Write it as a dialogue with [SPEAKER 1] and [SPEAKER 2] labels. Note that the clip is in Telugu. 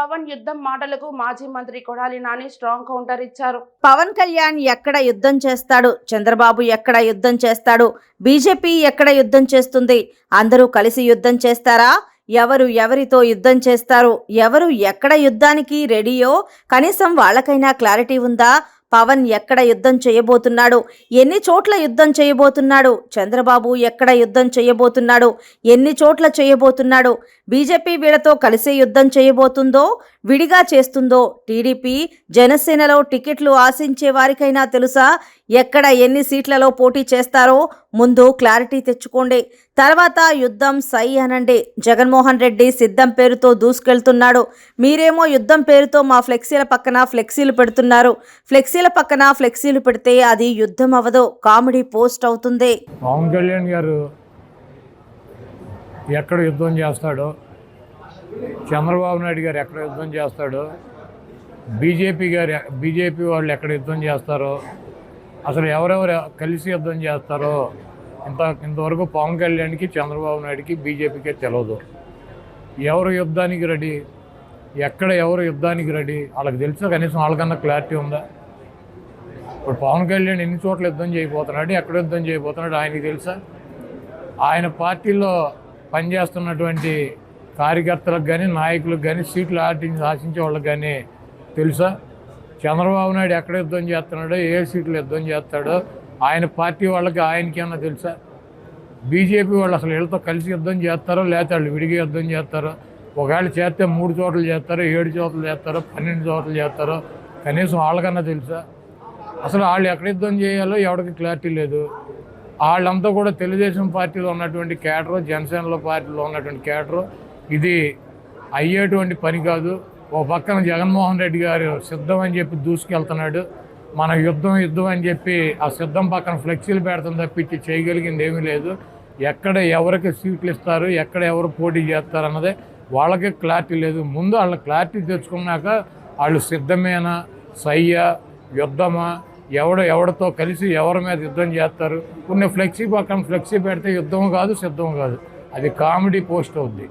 [SPEAKER 1] పవన్ యుద్ధం మాటలకు మాజీ మంత్రి కొడాలి నాని స్ట్రాంగ్ కౌంటర్ ఇచ్చారు.
[SPEAKER 2] పవన్ కళ్యాణ్ ఎక్కడ యుద్ధం చేస్తాడు? చంద్రబాబు ఎక్కడ యుద్ధం చేస్తాడు? బీజేపీ ఎక్కడ యుద్ధం చేస్తుంది? అందరూ కలిసి యుద్ధం చేస్తారా? ఎవరు ఎవరితో యుద్ధం చేస్తారు? ఎవరు ఎక్కడ యుద్ధానికి రెడీయో కనీసం వాళ్ళకైనా క్లారిటీ ఉందా? పవన్ ఎక్కడ యుద్ధం చేయబోతున్నాడు? ఎన్ని చోట్ల యుద్ధం చేయబోతున్నాడు? చంద్రబాబు ఎక్కడ యుద్ధం చేయబోతున్నాడు? ఎన్ని చోట్ల చేయబోతున్నాడు? బీజేపీ వీళ్ళతో కలిసే యుద్ధం చేయబోతుందో విడిగా చేస్తుందో టీడీపీ జనసేనలో టికెట్లు ఆశించే వారికైనా తెలుసా? ఎక్కడ ఎన్ని సీట్లలో పోటీ చేస్తారో ముందు క్లారిటీ తెచ్చుకోండి. తర్వాత యుద్ధం సై అనండి. జగన్మోహన్ రెడ్డి సిద్ధం పేరుతో దూసుకెళ్తున్నాడు. మీరేమో యుద్ధం పేరుతో మా ఫ్లెక్సీల పక్కన ఫ్లెక్సీలు పెడుతున్నారు. ఫ్లెక్సీల పక్కన ఫ్లెక్సీలు పెడితే అది యుద్ధం అవదు కామెడీ పోస్ట్ అవుతుంది.
[SPEAKER 3] పవన్ కళ్యాణ్ గారు ఎక్కడ యుద్ధం చేస్తాడో చంద్రబాబు నాయుడు గారు ఎక్కడ యుద్ధం చేస్తాడో బీజేపీ గారు బీజేపీ వాళ్ళు ఎక్కడ యుద్ధం చేస్తారో అసలు ఎవరెవరు కలిసి యుద్ధం చేస్తారో ఇంత ఇంతవరకు పవన్ కళ్యాణ్కి చంద్రబాబు నాయుడుకి బీజేపీకే తెలియదు ఎవరు యుద్ధానికి రెడీ? ఎక్కడ ఎవరు యుద్ధానికి రెడీ? వాళ్ళకి తెలుసా? కనీసం వాళ్ళకన్నా క్లారిటీ ఉందా? ఇప్పుడు పవన్ కళ్యాణ్ ఎన్ని చోట్ల యుద్ధం చేయబోతున్నాడు? ఎక్కడ యుద్ధం చేయబోతున్నాడు? ఆయనకి తెలుసా? ఆయన పార్టీలో పనిచేస్తున్నటువంటి కార్యకర్తలకు కానీ నాయకులకు కానీ సీట్లు ఆశించి ఆశించే వాళ్ళకి కానీ తెలుసా? చంద్రబాబు నాయుడు ఎక్కడ యుద్ధం చేస్తున్నాడో ఏ సీట్లు యుద్ధం చేస్తాడో ఆయన పార్టీ వాళ్ళకి ఆయనకేమన్నా తెలుసా? బీజేపీ వాళ్ళు అసలు వీళ్ళతో కలిసి యుద్ధం చేస్తారో లేకపోతే వాళ్ళు విడిగా యుద్ధం చేస్తారో ఒకవేళ చేస్తే మూడు చోట్ల చేస్తారో ఏడు చోట్ల చేస్తారో పన్నెండు చోట్ల చేస్తారో కనీసం వాళ్ళకన్నా తెలుసా? అసలు వాళ్ళు ఎక్కడ యుద్ధం చేయాలో ఎవరికి క్లారిటీ లేదు. వాళ్ళంతా కూడా తెలుగుదేశం పార్టీలో ఉన్నటువంటి కేటరు జనసేనలో పార్టీలో ఉన్నటువంటి కేటరు ఇది అయ్యేటువంటి పని కాదు. ఒక పక్కన జగన్మోహన్ రెడ్డి గారు సిద్ధం అని చెప్పి దూసుకెళ్తున్నాడు. మన యుద్ధం యుద్ధం అని చెప్పి ఆ సిద్ధం పక్కన ఫ్లెక్సీలు పెడతాం తప్పించి చేయగలిగింది ఏమీ లేదు. ఎక్కడ ఎవరికి సీట్లు ఇస్తారు ఎక్కడ ఎవరు పోటీ చేస్తారు అన్నదే వాళ్ళకి క్లారిటీ లేదు. ముందు వాళ్ళ క్లారిటీ తెచ్చుకున్నాక వాళ్ళు సిద్ధమేనా సయ్యా యుద్ధమా ఎవడ ఎవడితో కలిసి ఎవరి మీద యుద్ధం చేస్తారు? కొన్ని ఫ్లెక్సీ పక్కన ఫ్లెక్సీ పెడితే యుద్ధం కాదు సిద్ధం కాదు. అది కామెడీ పోస్ట్ అవుద్ది.